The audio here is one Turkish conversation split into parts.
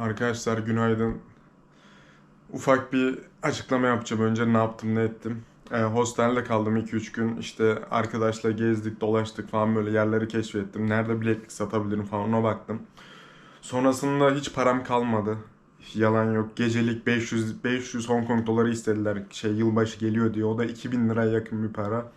Arkadaşlar günaydın. Ufak bir açıklama yapacağım. Önce ne yaptım, ne ettim. Ee, hostelde kaldım 2-3 gün. İşte arkadaşla gezdik, dolaştık falan böyle yerleri keşfettim. Nerede bileklik satabilirim falan ona baktım. Sonrasında hiç param kalmadı. Yalan yok. Gecelik 500 500 Hong Kong doları istediler. Şey yılbaşı geliyor diye. O da 2000 liraya yakın bir para.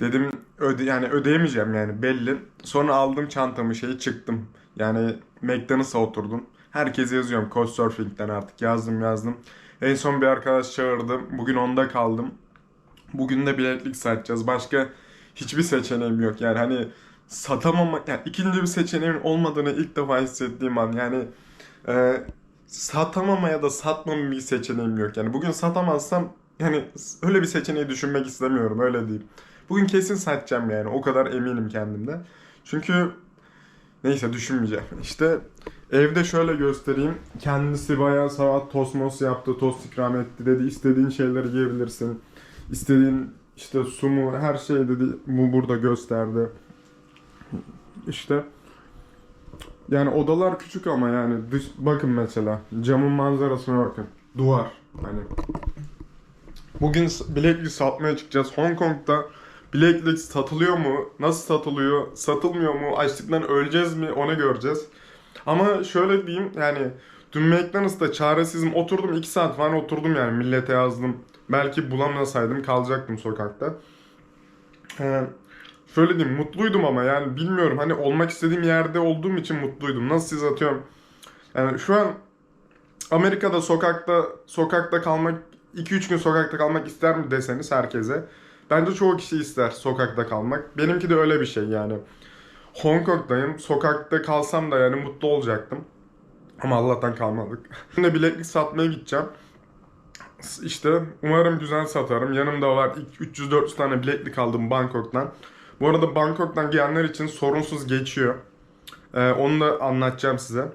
Dedim öde yani ödeyemeyeceğim yani belli. Sonra aldım çantamı şeyi çıktım. Yani McDonald's'a oturdum. Herkese yazıyorum Couchsurfing'den artık yazdım yazdım. En son bir arkadaş çağırdım. Bugün onda kaldım. Bugün de bileklik satacağız. Başka hiçbir seçeneğim yok. Yani hani satamama yani ikinci bir seçeneğim olmadığını ilk defa hissettiğim an. Yani e, satamama ya da satmama bir seçeneğim yok. Yani bugün satamazsam yani öyle bir seçeneği düşünmek istemiyorum öyle diyeyim. Bugün kesin satacağım yani o kadar eminim kendimde. Çünkü neyse düşünmeyeceğim. İşte evde şöyle göstereyim. Kendisi bayağı saat tost mos yaptı, tost ikram etti dedi. İstediğin şeyleri yiyebilirsin. İstediğin işte su mu her şey dedi bu burada gösterdi. İşte yani odalar küçük ama yani dış, bakın mesela camın manzarasına bakın. Duvar hani. Bugün bileklik satmaya çıkacağız. Hong Kong'da bileklik satılıyor mu? Nasıl satılıyor? Satılmıyor mu? Açlıktan öleceğiz mi? Onu göreceğiz. Ama şöyle diyeyim yani dün McDonald's'ta çaresizim oturdum 2 saat falan oturdum yani millete yazdım. Belki bulamasaydım kalacaktım sokakta. Ee, şöyle diyeyim mutluydum ama yani bilmiyorum hani olmak istediğim yerde olduğum için mutluydum. Nasıl siz atıyorum. Yani şu an Amerika'da sokakta sokakta kalmak 2-3 gün sokakta kalmak ister mi deseniz herkese. Bence çoğu kişi ister sokakta kalmak. Benimki de öyle bir şey yani. Hong Kong'dayım. Sokakta kalsam da yani mutlu olacaktım. Ama Allah'tan kalmadık. Şimdi bileklik satmaya gideceğim. İşte umarım güzel satarım. Yanımda var ilk 300-400 tane bileklik aldım Bangkok'tan. Bu arada Bangkok'tan gelenler için sorunsuz geçiyor. Ee, onu da anlatacağım size.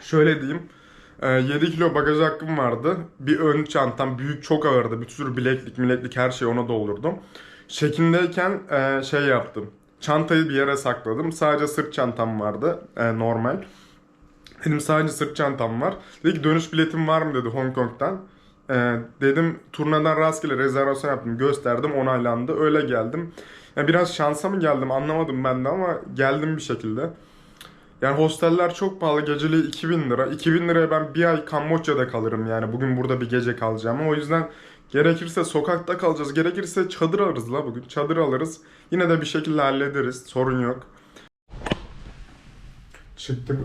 Şöyle diyeyim. Ee, 7 kilo bagaj hakkım vardı. Bir ön çantam büyük çok ağırdı. Bir sürü bileklik mileklik her şeyi ona doldurdum. Çekimdeyken e, şey yaptım. Çantayı bir yere sakladım. Sadece sırt çantam vardı. e, normal. Dedim sadece sırt çantam var. Dedi ki dönüş biletim var mı dedi Hong Kong'dan. E, dedim turnadan rastgele rezervasyon yaptım. Gösterdim onaylandı. Öyle geldim. Ya biraz şansa mı geldim anlamadım ben de ama geldim bir şekilde. Yani hosteller çok pahalı. Geceliği 2000 lira. 2000 liraya ben bir ay Kamboçya'da kalırım yani. Bugün burada bir gece kalacağım. O yüzden gerekirse sokakta kalacağız. Gerekirse çadır alırız la bugün. Çadır alırız. Yine de bir şekilde hallederiz. Sorun yok. Çıktık.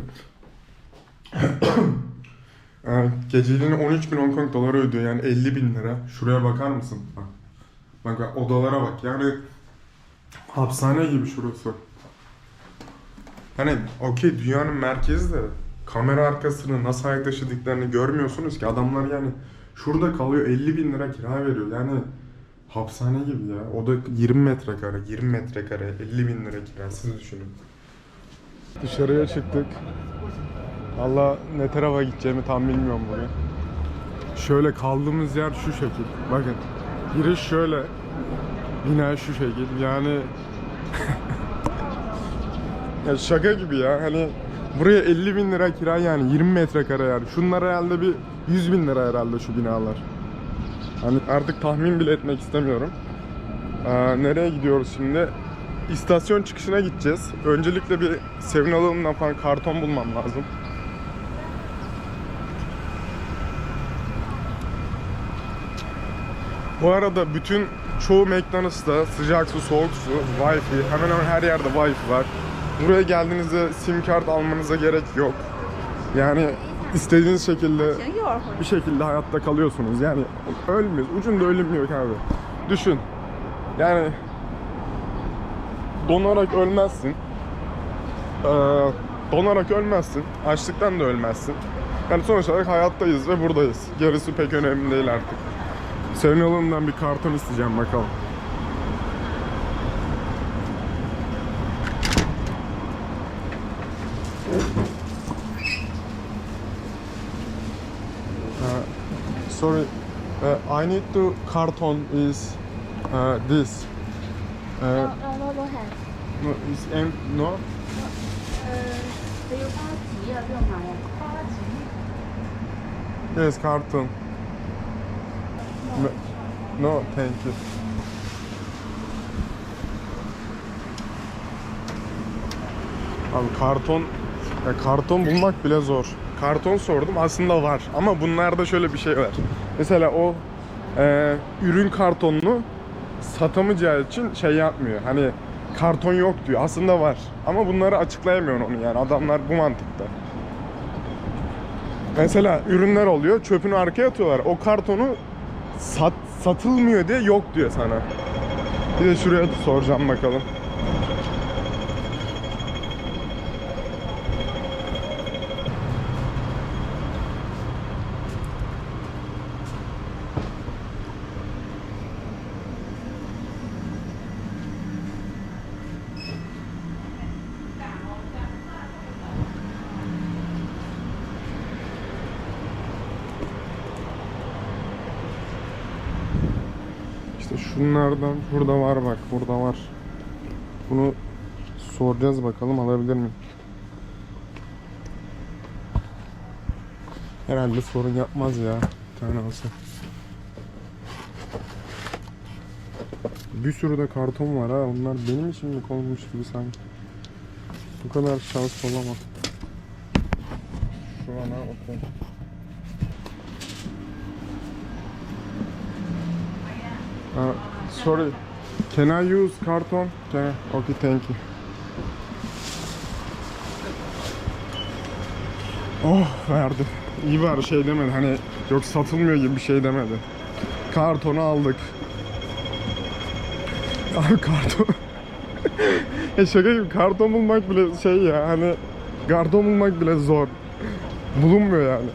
Geceliğine 13 bin Hong Kong doları ödüyor. Yani 50 bin lira. Şuraya bakar mısın? Bak, bak odalara bak. Yani hapishane gibi şurası. Hani okey dünyanın merkezi de kamera arkasını nasıl ayak taşıdıklarını görmüyorsunuz ki adamlar yani şurada kalıyor 50 bin lira kira veriyor yani hapishane gibi ya o da 20 metrekare 20 metrekare 50 bin lira kira siz düşünün. Dışarıya çıktık. Valla ne tarafa gideceğimi tam bilmiyorum bugün. Şöyle kaldığımız yer şu şekil. Bakın giriş şöyle. Bina şu şekil. Yani ya şaka gibi ya hani buraya 50 bin lira kira yani 20 metrekare yer. Şunlar herhalde bir 100 bin lira herhalde şu binalar. Hani artık tahmin bile etmek istemiyorum. Aa, nereye gidiyoruz şimdi? İstasyon çıkışına gideceğiz. Öncelikle bir Sevin Alalım'dan falan karton bulmam lazım. Bu arada bütün çoğu McDonald's'ta sıcak su, soğuk su, Wi-Fi, hemen hemen her yerde Wi-Fi var. Buraya geldiğinizde sim kart almanıza gerek yok. Yani istediğiniz şekilde şey, bir şekilde hayatta kalıyorsunuz. Yani ölmüyor. Ucunda ölüm yok abi. Düşün. Yani donarak ölmezsin. Ee, donarak ölmezsin. Açlıktan da ölmezsin. Yani sonuç olarak hayattayız ve buradayız. Gerisi pek önemli değil artık. Senin yolundan bir karton isteyeceğim bakalım. sorry, uh, I need to carton is uh, this. Uh, 呃呃，我我系 no, is em no 诶，你要包纸啊？边度买啊？包纸 Yes, carton. No, no thank you. Abi karton ya karton bulmak bile zor. Karton sordum aslında var ama bunlarda şöyle bir şey var. Mesela o e, ürün kartonunu satamayacağı için şey yapmıyor. Hani karton yok diyor. Aslında var. Ama bunları açıklayamıyor onu yani. Adamlar bu mantıkta. Mesela ürünler oluyor. Çöpünü arkaya atıyorlar. O kartonu sat, satılmıyor diye yok diyor sana. Bir de şuraya soracağım bakalım. İşte şunlardan burada var bak burada var. Bunu soracağız bakalım alabilir miyim? Herhalde sorun yapmaz ya. Bir tane olsa. Bir sürü de karton var ha. Onlar benim için mi konmuş gibi sanki. Bu kadar şans olamaz. Şu an ha okey. Uh, sorry, can I use carton? Can I? Okay, thank you. Oh verdi. İyi var şey demedi hani yok satılmıyor gibi bir şey demedi. Kartonu aldık. Abi karton. ya şaka gibi karton bulmak bile şey ya hani karton bulmak bile zor. Bulunmuyor yani.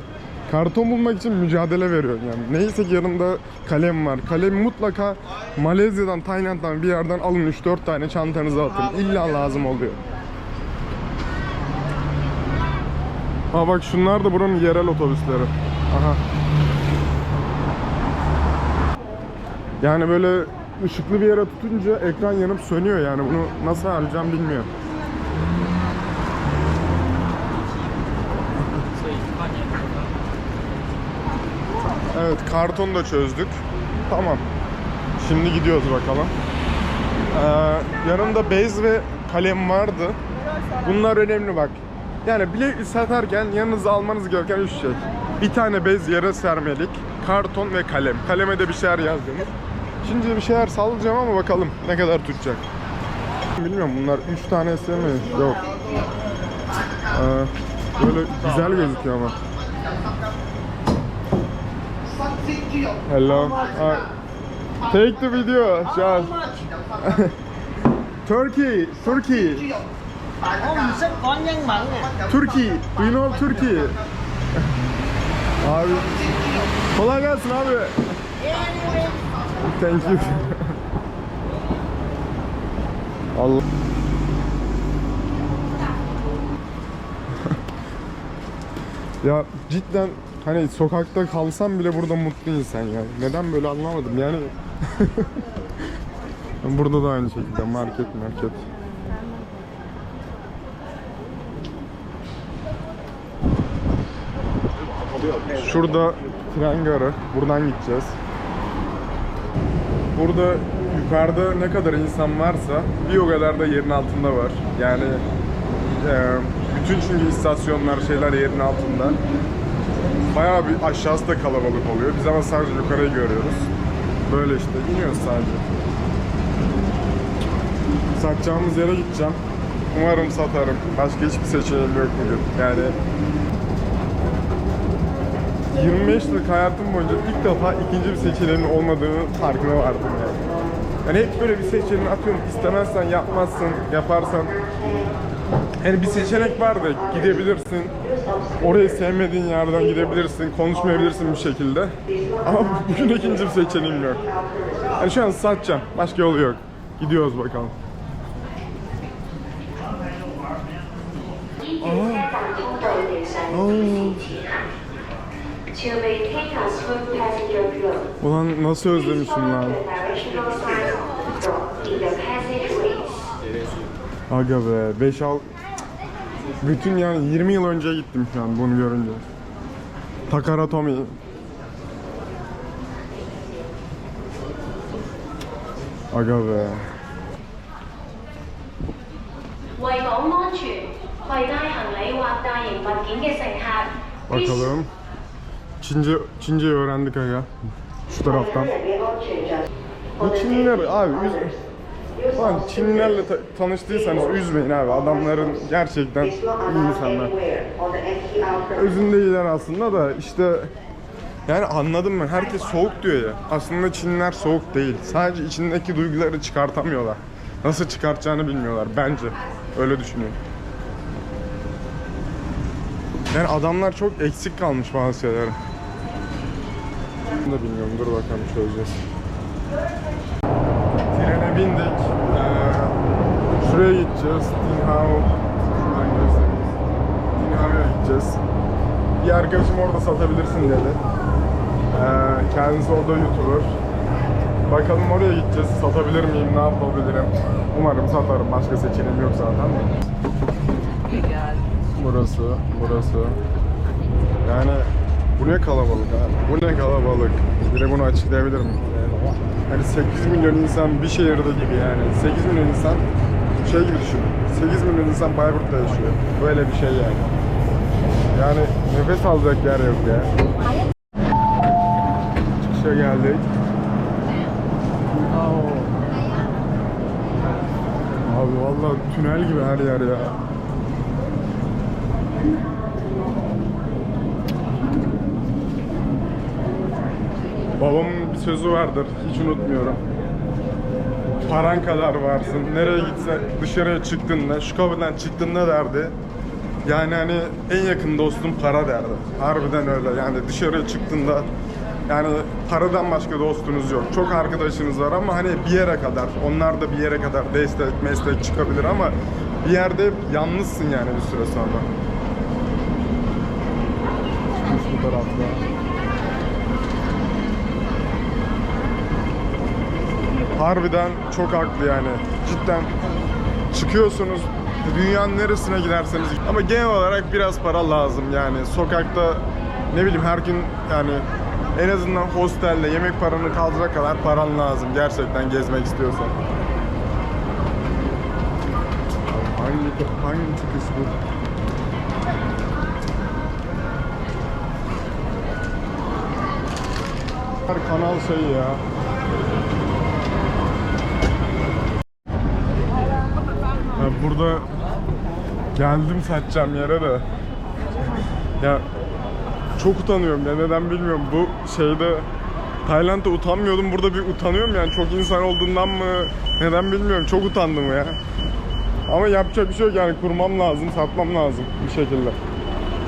Karton bulmak için mücadele veriyorsun yani. Neyse ki yanımda kalem var. Kalem mutlaka Malezya'dan, Tayland'dan bir yerden alın 3-4 tane çantanıza atın. İlla lazım oluyor. Ha bak şunlar da buranın yerel otobüsleri. Aha. Yani böyle ışıklı bir yere tutunca ekran yanıp sönüyor yani bunu nasıl harcayacağım bilmiyorum. Evet kartonu da çözdük. Tamam. Şimdi gidiyoruz bakalım. Ee, yanımda bez ve kalem vardı. Bunlar önemli bak. Yani bile satarken yanınıza almanız gereken üç şey. Bir tane bez yere sermelik, karton ve kalem. Kaleme de bir şeyler yazdığımız. Şimdi bir şeyler sallayacağım ama bakalım ne kadar tutacak. Bilmiyorum bunlar üç tanesi mi? Yok. Ee, böyle güzel gözüküyor ama. Hello. Uh, take the video, Charles. Turkey, Turkey, này. Turkey. Do you know Turkey? Abi. Kolay gelsin abi. Thank you. Allah. ya cidden hani sokakta kalsam bile burada mutlu insan ya. Neden böyle anlamadım yani. burada da aynı şekilde market market. Şurada tren garı. Buradan gideceğiz. Burada yukarıda ne kadar insan varsa bir o kadar da yerin altında var. Yani e, bütün çünkü istasyonlar şeyler yerin altında. Bayağı bir aşağısı da kalabalık oluyor. Biz ama sadece yukarıyı görüyoruz. Böyle işte iniyoruz sadece. Satacağımız yere gideceğim. Umarım satarım. Başka hiçbir seçeneğim yok bugün. Yani 25 yıllık hayatım boyunca ilk defa ikinci bir seçeneğimin olmadığını farkına vardım yani. Yani hep böyle bir seçeneği atıyorum istemezsen yapmazsın, yaparsan yani bir seçenek var da gidebilirsin. Orayı sevmediğin yerden gidebilirsin, konuşmayabilirsin bir şekilde. Ama bugün ikinci bir seçeneğim yok. Yani şu an satacağım. Başka yolu yok. Gidiyoruz bakalım. Aa. Aa. Ulan nasıl özlemişim lan. Aga be 5 al bütün yani 20 yıl önce gittim şu an bunu görünce. Takara Tomy. Aga be. Bakalım. Çince, Çince'yi öğrendik aga. Şu taraftan. Bu Çinliler abi üz Lan Çinlilerle ta- tanıştıysanız üzmeyin abi. Adamların gerçekten iyi insanlar. Özünde iyiler aslında da işte yani anladım ben. Herkes soğuk diyor ya. Aslında Çinliler soğuk değil. Sadece içindeki duyguları çıkartamıyorlar. Nasıl çıkartacağını bilmiyorlar bence. Öyle düşünüyorum. Yani adamlar çok eksik kalmış bazı şeyler. Bunu da bilmiyorum. Dur bakalım çözeceğiz. Trene bindik. Ee, şuraya gideceğiz. Dinhao. Şuradan göstereyim. Dinhao'ya gideceğiz. Bir arkadaşım orada satabilirsin dedi. Ee, kendisi orada YouTuber. Bakalım oraya gideceğiz. Satabilir miyim? Ne yapabilirim? Umarım satarım. Başka seçeneğim yok zaten. Burası, burası. Yani bu ne kalabalık abi. Bu ne kalabalık. Bir de bunu açıklayabilir miyim? Yani 8 milyon insan bir şehirde gibi yani. 8 milyon insan şey gibi düşün. 8 milyon insan Bayburt'ta yaşıyor. Böyle bir şey yani. Yani nefes alacak yer yok ya. Çıkışa geldik. Abi vallahi tünel gibi her yer ya. Babamın sözü vardır, hiç unutmuyorum. Paran kadar varsın. Nereye gitsen dışarıya çıktığında, şu kapıdan çıktığında derdi. Yani hani en yakın dostum para derdi. Harbiden öyle. Yani dışarıya çıktığında yani paradan başka dostunuz yok. Çok arkadaşınız var ama hani bir yere kadar. Onlar da bir yere kadar destek, meslek çıkabilir ama bir yerde hep yalnızsın yani bir süre sonra. Bu tarafta. Harbiden çok haklı yani. Cidden çıkıyorsunuz dünyanın neresine giderseniz ama genel olarak biraz para lazım yani sokakta ne bileyim her gün yani en azından hostelde yemek paranı kaldıracak kadar paran lazım gerçekten gezmek istiyorsan. Hangi hangi çıkış bu? Kanal şey ya. Burada geldim satacağım yere de. Ya çok utanıyorum ya neden bilmiyorum. Bu şeyde Tayland'da utanmıyordum. Burada bir utanıyorum yani çok insan olduğundan mı neden bilmiyorum. Çok utandım ya. Ama yapacak bir şey yok yani kurmam lazım, satmam lazım bir şekilde.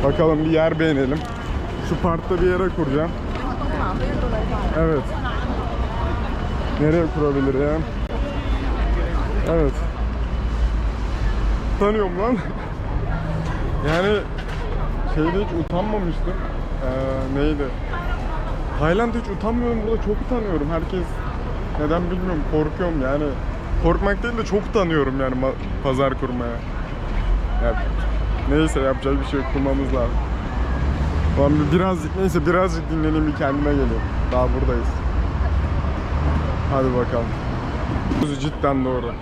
Bakalım bir yer beğenelim. Şu parkta bir yere kuracağım. Evet. Nereye kurabilirim? Evet. Utanıyorum lan. yani şeyde hiç utanmamıştım. Ee, neydi? Tayland'da hiç utanmıyorum. Burada çok utanıyorum. Herkes neden bilmiyorum korkuyorum yani. Korkmak değil de çok utanıyorum yani pazar kurmaya. Ya, neyse yapacak bir şey kurmamız lazım. Ulan bir birazcık neyse birazcık dinleneyim bir kendime geleyim. Daha buradayız. Hadi bakalım. Cidden doğru.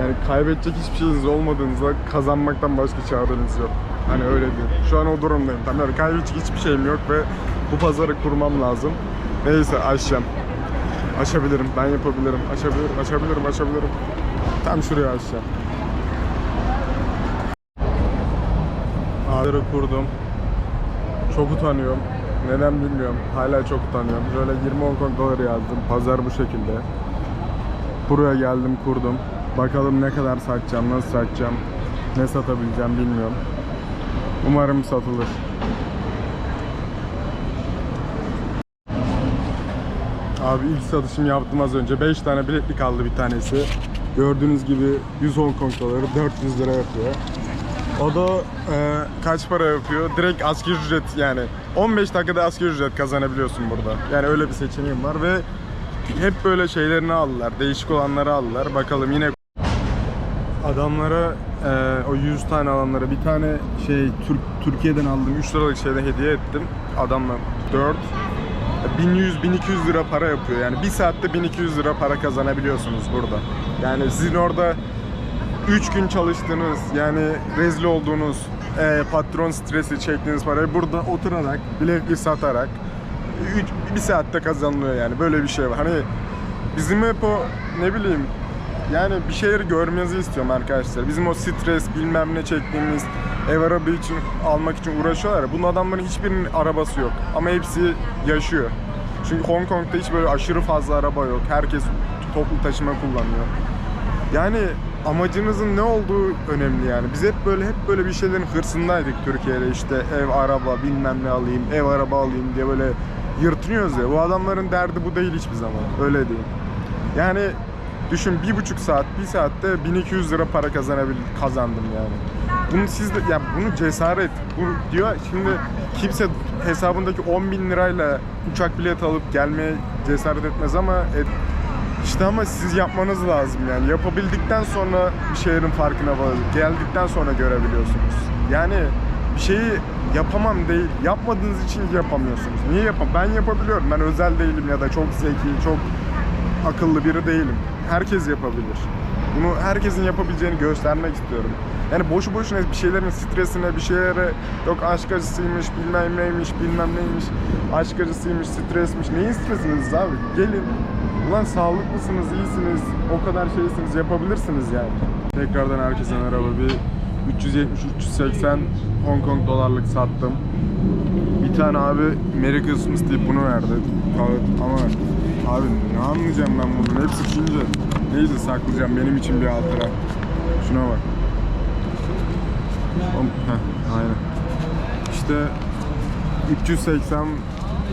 Yani kaybedecek hiçbir şeyiniz olmadığınızda kazanmaktan başka çareniz yok. Hani öyle diyeyim. Şu an o durumdayım. Tamam yani kaybedecek hiçbir şeyim yok ve bu pazarı kurmam lazım. Neyse aşacağım. Aşabilirim, ben yapabilirim. Aşabilirim, aşabilirim, aşabilirim. Tam şuraya aşacağım. Ağları kurdum. Çok utanıyorum. Neden bilmiyorum. Hala çok utanıyorum. Şöyle 20 Hong Kong doları yazdım. Pazar bu şekilde. Buraya geldim kurdum. Bakalım ne kadar satacağım, nasıl satacağım, ne satabileceğim bilmiyorum. Umarım satılır. Abi ilk satışım yaptım az önce. 5 tane biletlik aldı bir tanesi. Gördüğünüz gibi 100 Hong Kong doları 400 lira yapıyor. O da e, kaç para yapıyor? Direkt asgari ücret yani 15 dakikada asgari ücret kazanabiliyorsun burada. Yani öyle bir seçeneğim var ve hep böyle şeylerini aldılar. Değişik olanları aldılar. Bakalım yine adamlara e, o 100 tane alanlara bir tane şey Türk Türkiye'den aldığım 3 liralık şeyde hediye ettim. Adamla 4 1100-1200 lira para yapıyor. Yani bir saatte 1200 lira para kazanabiliyorsunuz burada. Yani sizin orada 3 gün çalıştığınız yani rezil olduğunuz e, patron stresi çektiğiniz parayı burada oturarak bileklik satarak 3, bir saatte kazanılıyor yani böyle bir şey var. Hani bizim hep o ne bileyim yani bir şeyleri görmenizi istiyorum arkadaşlar. Bizim o stres bilmem ne çektiğimiz ev araba için almak için uğraşıyorlar ya. Bunun adamların hiçbirinin arabası yok. Ama hepsi yaşıyor. Çünkü Hong Kong'da hiç böyle aşırı fazla araba yok. Herkes toplu taşıma kullanıyor. Yani amacınızın ne olduğu önemli yani. Biz hep böyle hep böyle bir şeylerin hırsındaydık Türkiye'de işte ev, araba, bilmem ne alayım, ev, araba alayım diye böyle yırtınıyoruz ya. Bu adamların derdi bu değil hiçbir zaman. Öyle değil. Yani düşün bir buçuk saat, bir saatte 1200 lira para kazanabil kazandım yani. Bunu siz de, ya bunu cesaret, bu diyor şimdi kimse hesabındaki 10 bin lirayla uçak bileti alıp gelmeye cesaret etmez ama et, işte ama siz yapmanız lazım yani. Yapabildikten sonra bir şeylerin farkına varır. Geldikten sonra görebiliyorsunuz. Yani bir şeyi yapamam değil. Yapmadığınız için yapamıyorsunuz. Niye yapam? Ben yapabiliyorum. Ben özel değilim ya da çok zeki, çok akıllı biri değilim. Herkes yapabilir. Bunu herkesin yapabileceğini göstermek istiyorum. Yani boşu boşuna bir şeylerin stresine, bir şeylere yok aşk acısıymış, bilmem neymiş, bilmem neymiş, aşk acısıymış, stresmiş. Neyin stresiniz abi? Gelin. Ulan sağlıklısınız, iyisiniz, o kadar şeysiniz, yapabilirsiniz yani. Tekrardan herkese merhaba. Bir 370-380 Hong Kong dolarlık sattım. Bir tane abi Merry Christmas deyip bunu verdi. Ama abi ne anlayacağım ben bunun? Hepsi Çince. Neyse saklayacağım benim için bir hatıra. Şuna bak. Oğlum, Heh, aynen. İşte 380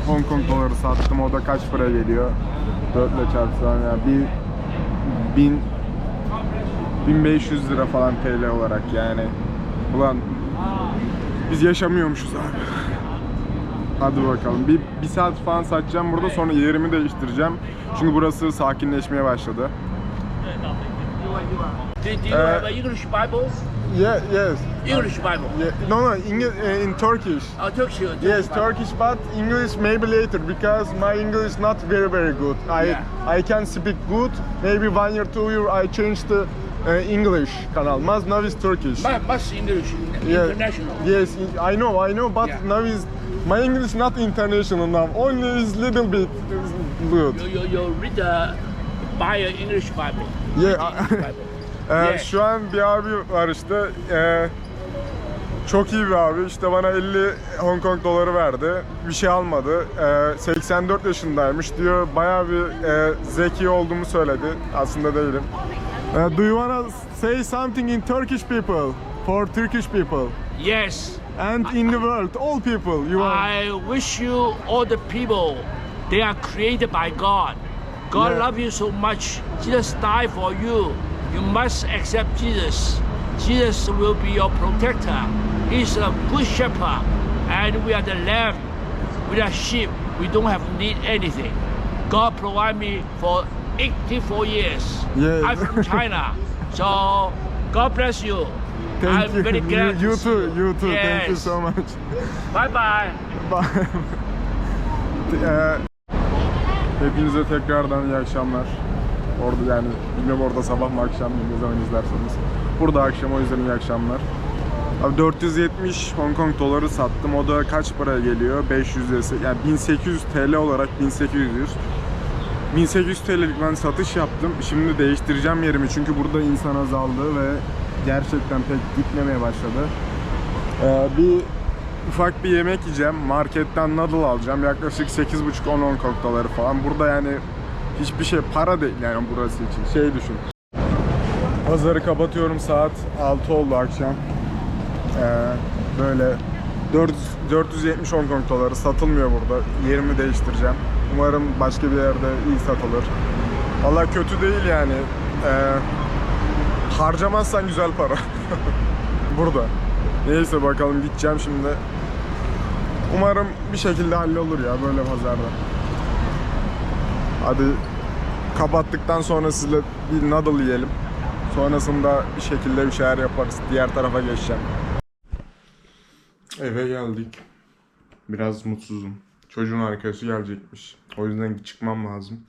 Hong Kong doları sattım. O da kaç para geliyor? 4 ile çarpsam ya bir bin 1500 lira falan TL olarak yani. Ulan biz yaşamıyormuşuz abi. Hadi bakalım. Bir, bir saat falan satacağım burada sonra yerimi değiştireceğim. Çünkü burası sakinleşmeye başladı. Do, do you Uh, have an English Bible? Yeah, yes. English Bible. Yeah, no, no, English, in Turkish. Oh, Turkish. Turkish Yes, Bible. Turkish, but English maybe later because my English is not very very good. I Yeah. I can speak good. Maybe one year, two year I change the uh, English canal. Mas now is Turkish. Mu- Much English, Yeah. international. Yes, I know, I know, but Yeah. now is my English not international now. Only is little bit good. You, you, you read the, buy an English Bible. Yeah, English Bible. Ee, Yeah. Şu an bir abi var işte. ee, çok iyi bir abi. İşte bana 50 Hong Kong doları verdi. Bir şey almadı. Ee, 84 yaşındaymış diyor. Bayağı bir ee, zeki olduğumu söyledi. Aslında değilim. Ee, do you wanna say something in Turkish people? For Turkish people. Yes. And in the world, all people. You want... I wish you all the people, they are created by God. God Yeah. love you so much. Jesus died for you. You must accept Jesus. Jesus will be your protector. He's a good shepherd, and we are the lamb. We are sheep. We don't have need anything. God provide me for 84 years. Yeah. I'm from China, so God bless you. Thank I'm you. very glad you, to you see too, you too. Thank you Yes. so much. Bye bye. Eee, Hepinize tekrardan iyi akşamlar. Orada yani bilmiyorum orada sabah mı akşam mı ne zaman izlerseniz. Burada akşam o yüzden iyi akşamlar. Abi 470 Hong Kong doları sattım. O da kaç paraya geliyor? 500 lirası. Yani 1800 TL olarak 1800. 1800 TL'lik ben satış yaptım. Şimdi değiştireceğim yerimi çünkü burada insan azaldı ve gerçekten pek gitmemeye başladı. Ee, bir ufak bir yemek yiyeceğim. Marketten noodle alacağım. Yaklaşık 8,5-10 Hong doları falan. Burada yani hiçbir şey para değil yani burası için. Şey düşün. Pazarı kapatıyorum saat 6 oldu akşam. Ee, böyle 400, 470 Hong Kong doları satılmıyor burada. Yerimi değiştireceğim. Umarım başka bir yerde iyi satılır. Valla kötü değil yani. Ee, harcamazsan güzel para. burada. Neyse bakalım gideceğim şimdi. Umarım bir şekilde hallolur ya böyle pazarda. Hadi kapattıktan sonra sizle bir noodle yiyelim. Sonrasında bir şekilde bir şeyler yaparız. Diğer tarafa geçeceğim. Eve geldik. Biraz mutsuzum. Çocuğun arkadaşı gelecekmiş. O yüzden çıkmam lazım.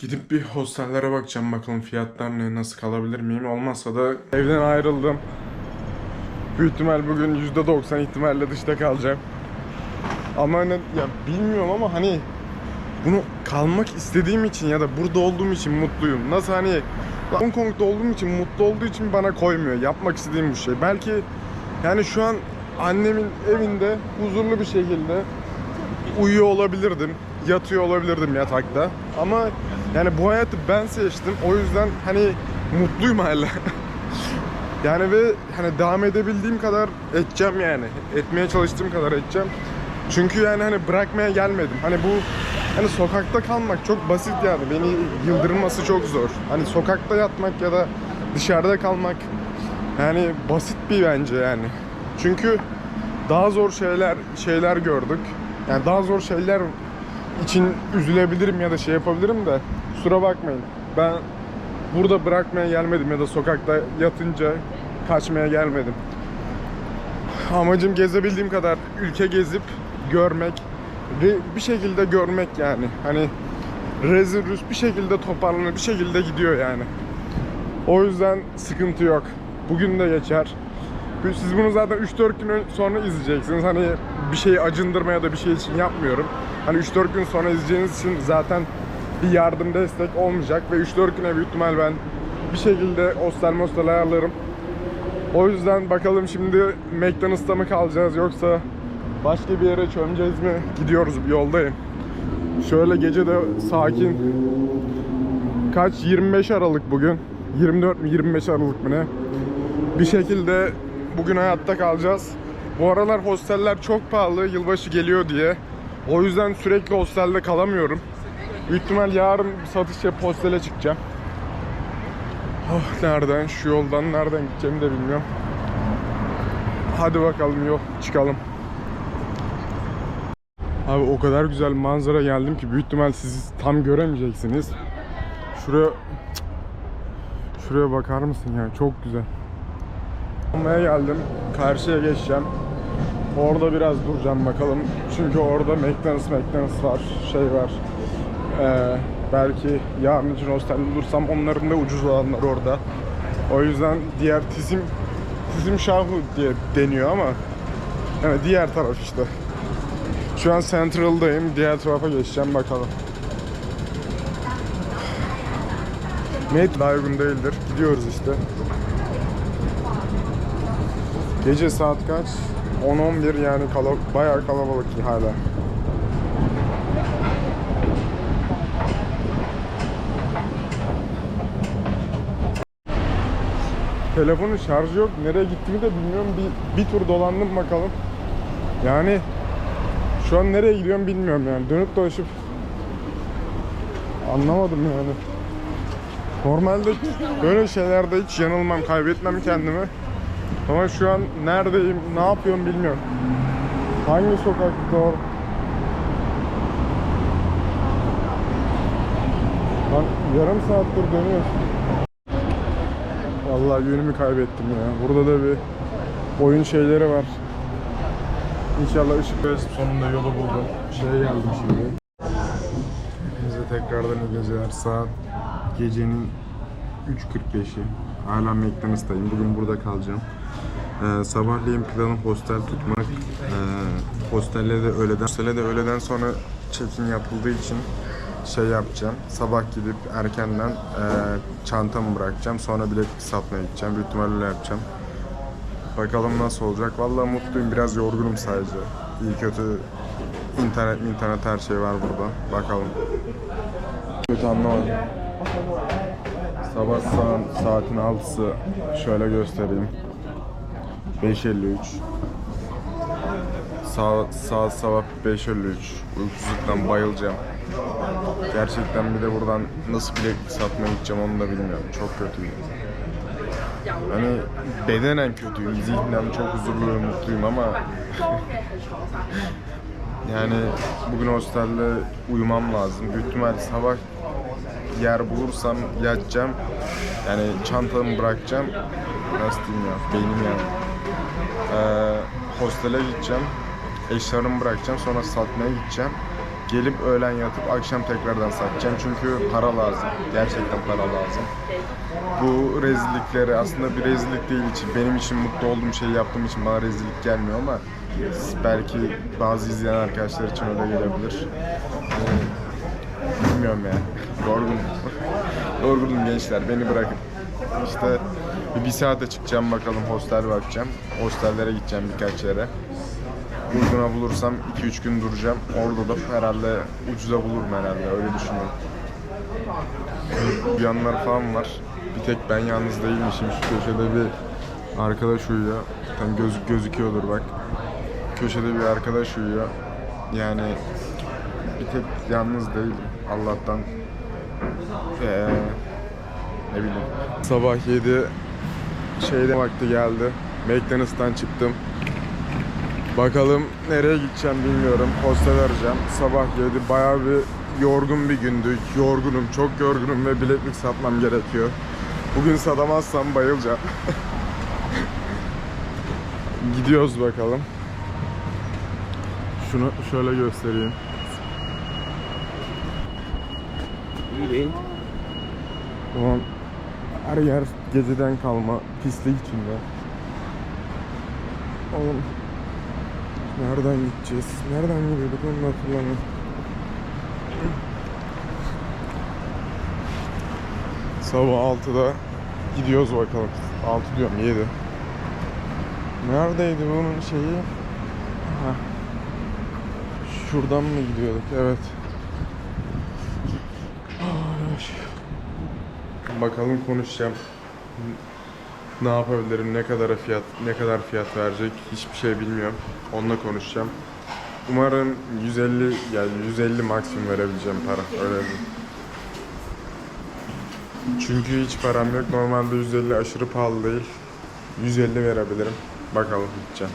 Gidip bir hostellere bakacağım bakalım fiyatlar ne, nasıl kalabilir miyim? Olmazsa da evden ayrıldım. Büyük ihtimal bugün %90 ihtimalle dışta kalacağım. Ama hani ya bilmiyorum ama hani bunu kalmak istediğim için ya da burada olduğum için mutluyum. Nasıl hani Hong Kong'da olduğum için mutlu olduğu için bana koymuyor. Yapmak istediğim bir şey. Belki yani şu an annemin evinde huzurlu bir şekilde uyuyor olabilirdim. Yatıyor olabilirdim yatakta. Ama yani bu hayatı ben seçtim. O yüzden hani mutluyum hala. yani ve hani devam edebildiğim kadar edeceğim yani. Etmeye çalıştığım kadar edeceğim. Çünkü yani hani bırakmaya gelmedim. Hani bu hani sokakta kalmak çok basit yani. Beni yıldırması çok zor. Hani sokakta yatmak ya da dışarıda kalmak yani basit bir bence yani. Çünkü daha zor şeyler şeyler gördük. Yani daha zor şeyler için üzülebilirim ya da şey yapabilirim de kusura bakmayın. Ben burada bırakmaya gelmedim ya da sokakta yatınca kaçmaya gelmedim. Amacım gezebildiğim kadar ülke gezip görmek bir şekilde görmek yani. Hani rezil rüz bir şekilde toparlanıyor, bir şekilde gidiyor yani. O yüzden sıkıntı yok. Bugün de geçer. Siz bunu zaten 3-4 gün sonra izleyeceksiniz. Hani bir şeyi acındırma ya da bir şey için yapmıyorum. Hani 3-4 gün sonra izleyeceğiniz için zaten bir yardım destek olmayacak ve 3-4 güne büyük ihtimal ben bir şekilde hostel mostel ayarlarım. O yüzden bakalım şimdi McDonald's'ta mı kalacağız yoksa başka bir yere çömeceğiz mi? Gidiyoruz yoldayım. Şöyle gece de sakin. Kaç? 25 Aralık bugün. 24 mi 25 Aralık mı ne? Bir şekilde bugün hayatta kalacağız. Bu aralar hosteller çok pahalı yılbaşı geliyor diye. O yüzden sürekli hostelde kalamıyorum. Büyük ihtimal yarın satış yapıp hostele çıkacağım. Oh nereden? Şu yoldan nereden gideceğimi de bilmiyorum. Hadi bakalım yol çıkalım. Abi o kadar güzel manzara geldim ki büyük ihtimal siz tam göremeyeceksiniz. Şuraya. Şuraya bakar mısın ya? Çok güzel. Almaya geldim. Karşıya geçeceğim. Orada biraz duracağım bakalım. Çünkü orada McDonald's, McDonald's var, şey var. Ee, belki yarın için hostelde dursam onların da ucuz olanlar orada. O yüzden diğer Tizim Tizim Şahu diye deniyor ama yani diğer taraf işte. Şu an Central'dayım. Diğer tarafa geçeceğim bakalım. Mate daha uygun değildir. Gidiyoruz işte. Gece saat kaç? 10-11 yani kala bayağı kalabalık hala. Telefonun şarjı yok. Nereye gittiğimi de bilmiyorum. Bir, bir tur dolandım bakalım. Yani şu an nereye gidiyorum bilmiyorum yani. Dönüp dolaşıp anlamadım yani. Normalde böyle şeylerde hiç yanılmam, kaybetmem kendimi. Ama şu an neredeyim, ne yapıyorum bilmiyorum. Hangi sokakta o? Lan yarım saattir dönüyoruz. Vallahi yönümü kaybettim ya. Burada da bir oyun şeyleri var. İnşallah ışık ve sonunda yolu buldum. Şeye geldim şimdi. Hepinize tekrardan iyi geceler. Saat gecenin 3.45'i. Hala McDonald's'tayım. Bugün burada kalacağım. Ee, sabahleyin planım hostel tutmak. Ee, hostelle de öğleden, hostele de öğleden sonra check-in yapıldığı için şey yapacağım. Sabah gidip erkenden e, çantamı bırakacağım. Sonra bilet satmaya gideceğim. Büyük ihtimalle yapacağım. Bakalım nasıl olacak. Vallahi mutluyum. Biraz yorgunum sadece. İyi kötü internet internet her şey var burada. Bakalım. Kötü anlamadım. Sabah saat, saatin 6'sı şöyle göstereyim. 5.53 Saat, saat sabah 5.53 Uykusuzluktan bayılacağım. Gerçekten bir de buradan nasıl bilet satmaya gideceğim onu da bilmiyorum. Çok kötüyüm. Hani bedenen kötüyüm. Zihnen çok huzurlu mutluyum ama Yani bugün hostelde uyumam lazım. Büyük ihtimal sabah yer bulursam yatacağım. Yani çantamı bırakacağım. Nasıl diyeyim ya? Beynim yani. Ee, hostele gideceğim. Eşyalarımı bırakacağım. Sonra satmaya gideceğim. Gelip öğlen yatıp akşam tekrardan satacağım. Çünkü para lazım. Gerçekten para lazım. Bu rezillikleri aslında bir rezillik değil için benim için mutlu olduğum şeyi yaptığım için bana rezillik gelmiyor ama belki bazı izleyen arkadaşlar için öyle gelebilir. Bilmiyorum ya. Yorgunum. Yorgunum gençler. Beni bırakın. İşte bir saate çıkacağım bakalım hostel bakacağım. Hostellere gideceğim birkaç yere. Uyguna bulursam 2-3 gün duracağım. Orada da herhalde ucuza bulurum herhalde öyle düşünüyorum. Uyanlar falan var. Bir tek ben yalnız değilmişim. Şu köşede bir arkadaş uyuyor. Tam göz, gözüküyordur bak. Köşede bir arkadaş uyuyor. Yani bir tek yalnız değilim. Allah'tan ee, ne bileyim. Sabah 7 şeyde vakti geldi. McDonald's'tan çıktım. Bakalım nereye gideceğim bilmiyorum. Hostel arayacağım. Sabah 7 bayağı bir yorgun bir gündü. Yorgunum, çok yorgunum ve biletlik satmam gerekiyor. Bugün satamazsam bayılacağım. Gidiyoruz bakalım. Şunu şöyle göstereyim. Ulan her yer geceden kalma pislik içinde. Oğlum nereden gideceğiz? Nereden gidiyorduk onu hatırlamıyorum. Sabah 6'da gidiyoruz bakalım. 6 diyorum 7. Neredeydi bunun şeyi? Heh. Şuradan mı gidiyorduk? Evet. Bakalım konuşacağım. Ne yapabilirim? Ne kadar fiyat ne kadar fiyat verecek? Hiçbir şey bilmiyorum. Onunla konuşacağım. Umarım 150 yani 150 maksimum verebileceğim para. Öyle diyeyim. Çünkü hiç param yok. Normalde 150 aşırı pahalı değil. 150 verebilirim. Bakalım gideceğim.